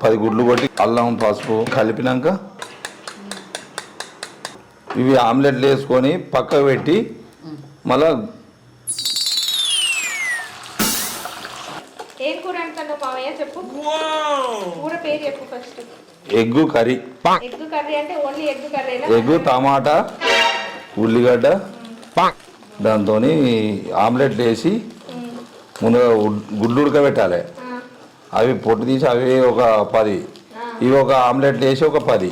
పది గుడ్లు కొట్టి అల్లం పసుపు కలిపినాక ఇవి ఆమ్లెట్లు వేసుకొని పక్కకు పెట్టి మళ్ళా ఏం కూర అంటున్నావు మావయ్య చెప్పు. కూర పేరు చెప్పు first egg curry. Egg curry అంటే ఓన్లీ ఎగ్ కర్రీనా? ఎగ్గు టమాటా ఉల్లిగడ్డ దాంతో ఆమ్లెట్లు వేసి ముందుగా గుడ్లు ఉడకబెట్టాలి. అవి పొట్టు తీసి అవి ఒక పది. ఇవి ఒక ఆమ్లెట్లు వేసి ఒక పది.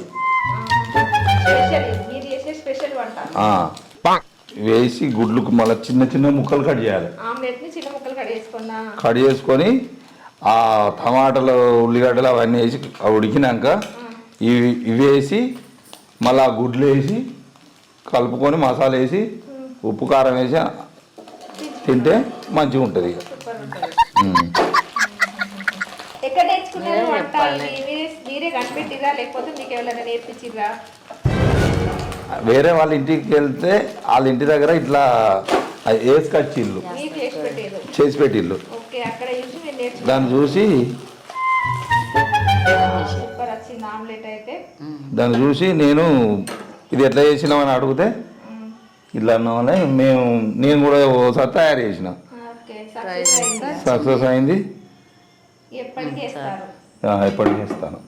వేసి గుడ్లకు మళ్ళీ చిన్న చిన్న ముక్కలు కట్ చేయాలి. కట్ చేసుకొని ఆ టమాటాలు ఉల్లిగడ్డలు అవన్నీ వేసి ఉడికినాక ఇవి ఇవి వేసి మళ్ళీ ఆ గుడ్లు వేసి కలుపుకొని మసాలా వేసి ఉప్పు కారం వేసి తింటే మంచిగా ఉంటుంది. ఇక. ఎక్కడ నేర్చుకున్నారు వంట? మీరే కనిపెట్టిరా? లేకపోతే మీకు ఎవరైనా నేర్పించిర్రా? వేరే వాళ్ళ ఇంటికి వెళ్తే వాళ్ళ ఇంటి దగ్గర ఇట్లా వేసుకొచ్చి ఇల్లు మీరు చేసి నేర్చుకున్నారు దాన్ని చూసి దాన్ని చూసి నేను ఇది ఎట్లా చేసినామని అడిగితే ఇట్లా అన్నామని మేము నేను కూడా ఓసారి తయారు చేసిన. ఓకే సక్సెస్ అయిందా. ఎప్పటికీ చేస్తాను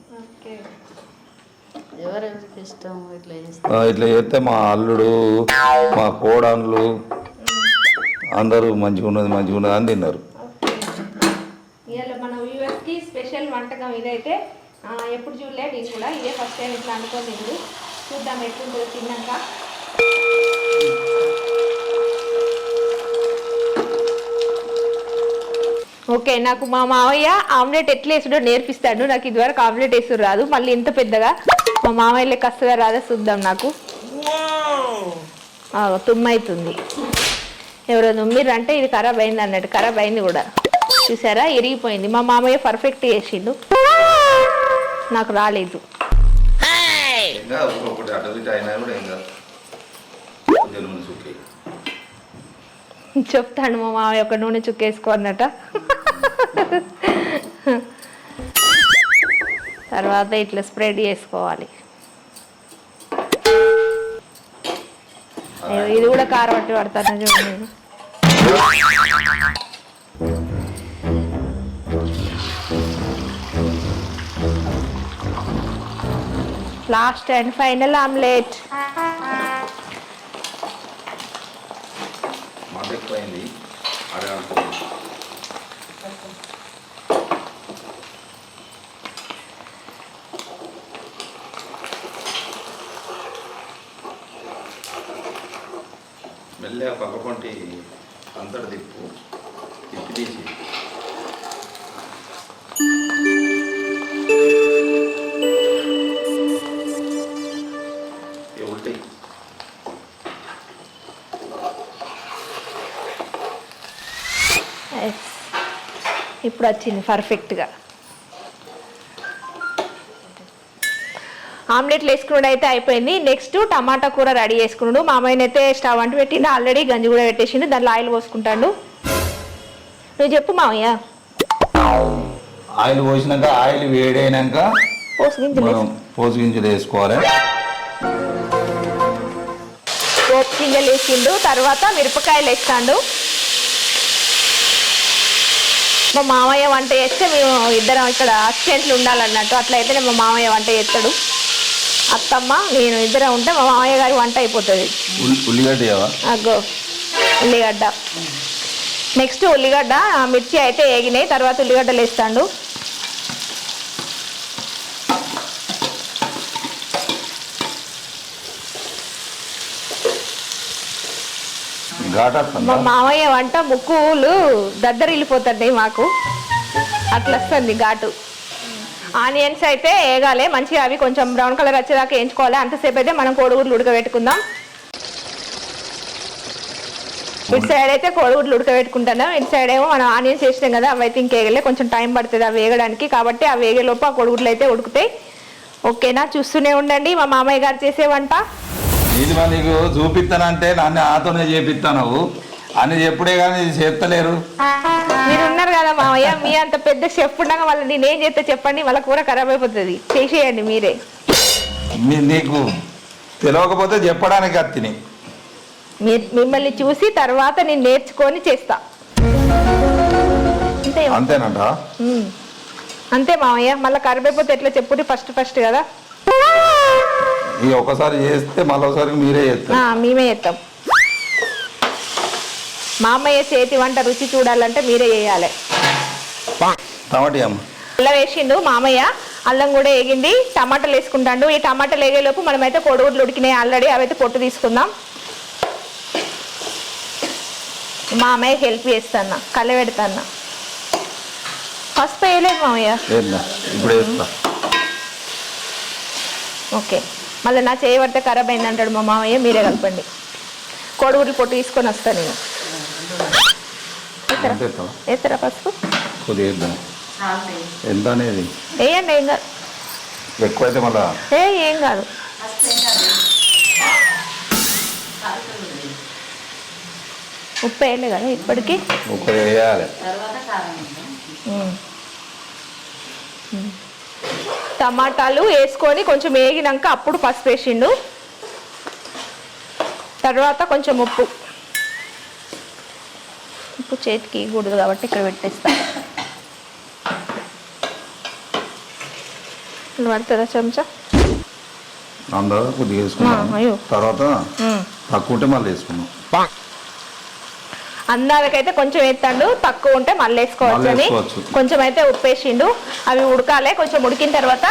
ఇట్లా చేస్తే? ఆ, ఇట్లా చేస్తే మా అల్లుడు మా కోడన్లు అందరూ మంచిగా ఉన్నది మంచిగా ఉన్నది అని తిన్నారు మన వ్యూవర్స్కి స్పెషల్ వంటకం ఇదైతే ఎప్పుడు చూడలే నేను కూడా ఇదే ఫస్ట్ టైం ఇట్లా అనుకోని తిండు చూద్దాం ఎట్లుంటుందో తిన్నాక. ఓకే నాకు మా మామయ్య ఆమ్లెట్ ఎట్లా వేసుడో నేర్పిస్తాడు. నాకు ఇదివరకు ఆమ్లెట్ వేసుడు రాదు. మళ్ళీ ఇంత పెద్దగా మా మామయ్య లెక్క వస్తుందా రాదా చూద్దాం నాకు. ఆ, తుమ్మవుతుంది ఎవరో తుమ్మిర్రు అంటే ఇది ఖరాబ్ అయింది అన్నట్టు ఖరాబ్ అయింది కూడా. చూసారా? ఇరిగిపోయింది. మా మామయ్య పర్ఫెక్ట్ చేసిండు. నాకు రాలేదు. చెప్తాడు మా మామయ్య ఒక నూనె చుక్కేసుకో అన్నట తర్వాత ఇట్లా స్ప్రెడ్ చేసుకోవాలి. ఇది కూడా కారం పట్టి పడతాను చూడండి లాస్ట్ అండ్ ఫైనల్ ఆమ్లెట్ మెల్లగా పక్క అంతటి తిప్పు తిప్పి తీసి. ఇవి ఇప్పుడు వచ్చింది పర్ఫెక్ట్గా ఆమ్లెట్లు వేసుకున్నాడు అయితే అయిపోయింది. నెక్స్ట్ టమాటా కూర రెడీ చేసుకున్నాడు మామయ్యని అయితే స్టవ్ అంటు పెట్టిండు. ఆల్రెడీ గంజి కూడా పెట్టేసిండు. దాంట్లో ఆయిల్ పోసుకుంటాడు. నువ్వు చెప్పు మామయ్య ఆయిల్ పోసినాక ఆయిల్ వేడైనాక పోసు గింజలు మనం పోసు గింజలు వేసుకోవాలి. పోపు గింజలు వేసిండు. తర్వాత మిరపకాయలు వేస్తాడు. మా మామయ్య వంట చేస్తే మేము ఇద్దరం ఇక్కడ అసిస్టెంట్లు ఉండాలన్నట్టు. అట్లయితే మా మామయ్య వంట చేస్తాడు. అత్తమ్మ నేను ఇద్దరం ఉంటే మా మామయ్య గారి వంట అయిపోతుంది. ఉల్లి ఉల్లిగడ్డ? అగ్గో ఉల్లిగడ్డ. నెక్స్ట్ ఉల్లిగడ్డ మిర్చి అయితే వేగినాయి తర్వాత ఉల్లిగడ్డలు వేస్తాడు. మా మామయ్య వంట ముక్కులు దద్దరిల్లిపోతున్నాయి మాకు. అట్లా వస్తుంది ఘాటు. ఆనియన్స్ అయితే వేగాలి మంచిగా అవి కొంచెం బ్రౌన్ కలర్ వచ్చేదాకా వేయించుకోవాలి. అంతసేపు అయితే మనం కోడిగుడ్లు ఉడకబెట్టుకుందాం. ఇటు సైడ్ అయితే కోడిగుడ్లు ఉడకబెట్టుకుంటున్నాం. ఇటు సైడ్ ఏమో మనం ఆనియన్స్ వేసినాం కదా అవి అయితే ఇంకేగలే. కొంచెం టైం పడుతుంది అవి వేగడానికి. కాబట్టి ఆ వేగేలోపు ఆ కోడిగుడ్లు అయితే ఉడుకుతాయి. ఓకేనా? చూస్తూనే ఉండండి. మా మామయ్య గారు చేసే వంట. నీకు చూపిస్తానంటే నన్ను ఆతోనే చేపిస్తాను అని ఎప్పుడే కానీ ఇది చేస్తలేరు మీరు ఉన్నారు కదా మామయ్య మీ అంత పెద్ద షెఫ్ ఉండగా మళ్ళీ నేనేం చేస్తే చెప్పండి మళ్ళీ కూర ఖరాబ్ అయిపోతుంది. చేసేయండి మీరే. నీకు తెలియకపోతే చెప్పడానికి అత్తిని. మీ- మిమ్మల్ని చూసి తర్వాత నేను నేర్చుకొని చేస్తా. అంతే. అంతేనంట. అంతే మామయ్య మళ్ళీ ఖరాబ్ అయిపోతే ఎట్లా చెప్పుర్రి ఫస్ట్ ఫస్ట్ కదా. ఈ ఒకసారి చేస్తే మళ్ళీ ఒకసారి మీరే చేస్తారు. ఆ, మేమే చేస్తాం మామయ్య చేతి వంట రుచి చూడాలంటే మీరే చేయాలి. టమాటీ అమ్మ. అల్లం వేసిండు మామయ్య అల్లం కూడా వేగింది టమాటాలు వేసుకుంటాడు. ఈ టమాటాలు వేగేలోపు మనమైతే కోడిగుడ్లు ఉడికినాయి ఆల్రెడీ అవైతే పొట్టు తీసుకుందాం. మామయ్య హెల్ప్ చేస్తాను కళ్ళ పెడతాను పసుపు వేయలేదు మామయ్య? ఓకే. మళ్ళీ నా చేయి పడితే ఖరాబ్ అయింది అంటాడు మా మామయ్య మీరే కలపండి. కోడిగుడ్లు పొట్టు తీసుకొని వస్తాను నేను. ఎంత ఎత్తావా? వేస్తారా పసుపు? కొద్దిగా వేద్దాం ఎంత అనేది? వేయండి ఏం కాదు. ఎక్కువైతే మళ్ళా ఏ ఏం కాదు. ఉప్పు వేయలే కదా ఇప్పటికి. ఒక వేయాలి. టమాటాలు వేసుకొని కొంచెం వేగినాక అప్పుడు పసుపు వేసిండు. తర్వాత కొంచెం ఉప్పు. ఉప్పు చేతికి కూడదు కాబట్టి ఇక్కడ పెట్టేస్తా. ఇలా పడుతుందా చెంచా? అందరూ కొద్దిగా వేసుకున్నాం. తర్వాత. తక్కువ ఉంటే మళ్ళీ వేసుకున్నాం అందాలకైతే కొంచెం వేస్తాడు తక్కువ ఉంటే మళ్ళీ వేసుకోవచ్చు అని. కొంచెం అయితే ఉప్పు వేసిండు అవి ఉడకాలి కొంచెం ఉడికిన తర్వాత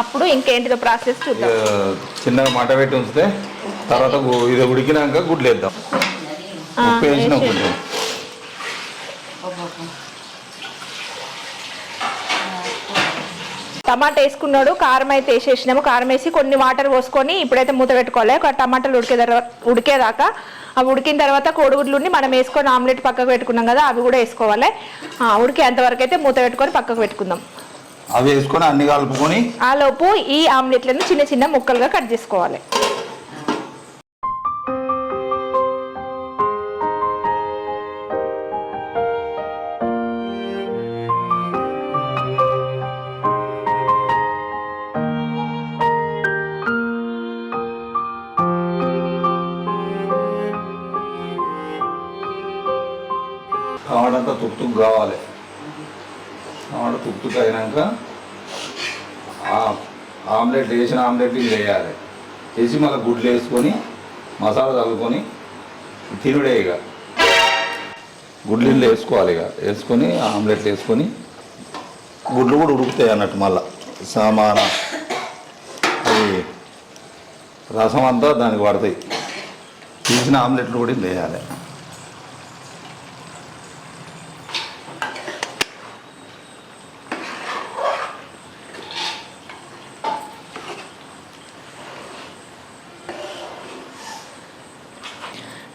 అప్పుడు ఇంకేంటిదో ప్రాసెస్ చూద్దాం. చిన్నగా మంట పెట్టి ఉంచితే తర్వాత ఇది ఉడికినాక గుడ్లు వేద్దాం ఉప్పు వేసిన టమాటా వేసుకున్నాడు కారం అయితే వేసేసినాము. కారం వేసి కొన్ని వాటర్ పోసుకొని ఇప్పుడైతే మూత పెట్టుకోవాలి. ఒక టమాటాలు ఉడికే తర్వాత ఉడికేదాకా. అవి ఉడికిన తర్వాత కోడిగుడ్లుని మనం వేసుకొని ఆమ్లెట్ పక్కకు పెట్టుకున్నాం కదా అవి కూడా వేసుకోవాలి. ఆ, ఉడికేంత వరకు అయితే మూత పెట్టుకొని పక్కకు పెట్టుకుందాం. అవి వేసుకొని అన్ని కలుపుకొని ఆ లోపు ఈ ఆమ్లెట్లను చిన్న చిన్న ముక్కలుగా కట్ చేసుకోవాలి. తుక్తుకు కావాలి. టమాటా తుక్తుకు అయినాక ఆ- ఆమ్లెట్ వేసిన ఆమ్లెట్ వేయాలి. వేసి మళ్ళీ గుడ్లు వేసుకొని మసాలా చల్లుకొని తినుడే ఇక. గుడ్లు వేసుకోవాలి ఇక. వేసుకొని ఆమ్లెట్లు వేసుకొని గుడ్లు కూడా ఉడుకుతాయి అన్నట్టు మళ్ళీ. సమాన అది రసం అంతా దానికి పడతాయి. తీసిన ఆమ్లెట్లు కూడా వేయాలి.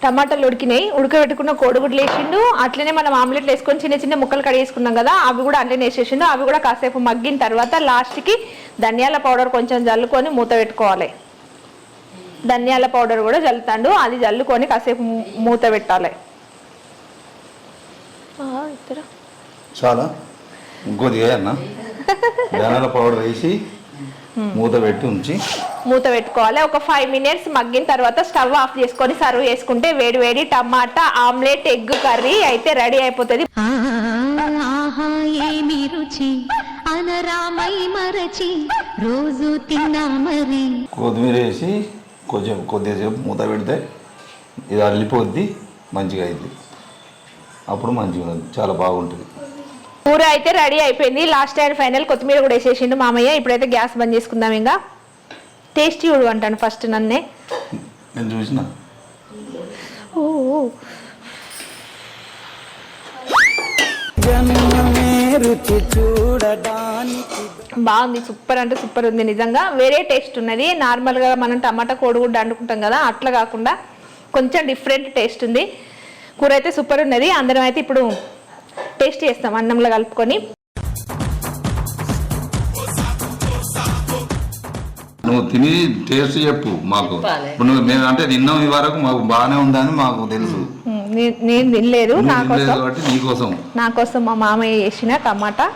టమాటాలు ఉడికినాయి. ఉడకబెట్టుకున్న కోడిగుడ్లు వేసిండు. అట్లనే మనం ఆమ్లెట్లు వేసుకొని చిన్న చిన్న ముక్కలు కడిగేసుకున్నాం కదా అవి కూడా అట్లనే వేసేసిండు. అవి కూడా కాసేపు మగ్గిన తర్వాత లాస్ట్కి ధనియాల పౌడర్ కొంచెం జల్లుకొని మూత పెట్టుకోవాలి. ధనియాల పౌడర్ కూడా జల్లుతాండు. అది జల్లుకొని కాసేపు మూత పెట్టాలి. చాలా. ఇంకోది అన్న ధనాల పౌడర్ వేసి మూత పెట్టి ఉంచి మూత పెట్టుకోవాలి. ఒక ఫైవ్ మినిట్స్ మగ్గిన తర్వాత స్టవ్ ఆఫ్ చేసుకొని సర్వ్ చేసుకుంటే వేడి వేడి టమాటా ఆమ్లెట్ ఎగ్ కర్రీ అయితే రెడీ అయిపోతుంది. ఏమి రుచి? అనరామై మరచి రోజు తిన్నా మరి. కొత్తిమీర వేసి కొంచెం కొద్దిసేపు మూత పెడితే ఇది అల్లిపోద్ది మంచిగా అయింది అప్పుడు మంచిగా ఉంటుంది చాలా బాగుంటుంది. కూర అయితే రెడీ అయిపోయింది. లాస్ట్ అండ్ ఫైనల్ కొత్తిమీర కూడా వేసేసిండు మామయ్య. ఇప్పుడైతే గ్యాస్ బంద్ చేసుకుందాం ఇంకా టేస్టీ చూడు అంటాను ఫస్ట్ నన్నే. నేను చూసిన. బాగుంది సూపర్ అంటే సూపర్ ఉంది నిజంగా. వేరే టేస్ట్ ఉన్నది. నార్మల్గా మనం టమాటా కోడిగుడ్డు వండుకుంటాం కదా అట్లా కాకుండా కొంచెం డిఫరెంట్ టేస్ట్ ఉంది. కూర అయితే సూపర్ ఉన్నది. అందరం అయితే ఇప్పుడు టేస్ట్ చేస్తాం అన్నంలో కలుపుకొని. నువ్వు తిని టేస్ట్ చెప్పు మాకు. ఇప్పుడు నువ్వు మేము అంటే తిన్నాం ఈ వరకు మాకు బాగానే ఉందని మాకు తెలుసు. నేను తినలేదు నువ్వు నా కోసం. కాబట్టి నీకోసం నా కోసం మా మామయ్య చేసిన టమాటా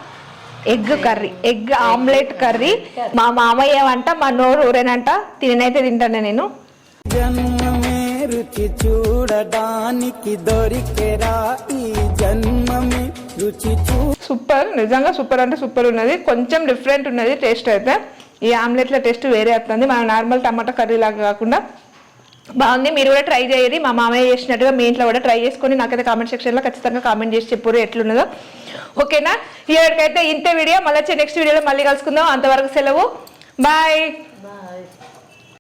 egg curry egg omelette curry. మా మామయ్య వంట మా నోరు ఊరేనంట తిననైతే తింటాను నేను. జన్మమే రుచి చూడడానికి దొరికెరా ఈ జన్మమే. సూపర్ నిజంగా సూపర్ అంటే సూపర్ ఉన్నది. కొంచెం డిఫరెంట్ ఉన్నది టేస్ట్ అయితే. ఈ ఆమ్లెట్ల టేస్ట్ వేరే వస్తుంది మన నార్మల్ టమాటా కర్రీ లాగా కాకుండా. బాగుంది. మీరు కూడా ట్రై చేయరు మా మామయ్య చేసినట్టుగా మీ ఇంట్లో కూడా ట్రై చేసుకొని నాకైతే కామెంట్ సెక్షన్లో ఖచ్చితంగా కామెంట్ చేసి చెప్పురు ఎట్లున్నదో. ఓకేనా ఇక్కడికైతే ఇంతే వీడియో మళ్ళీ వచ్చే నెక్స్ట్ వీడియోలో మళ్ళీ కలుసుకుందాం. అంతవరకు సెలవు. బాయ్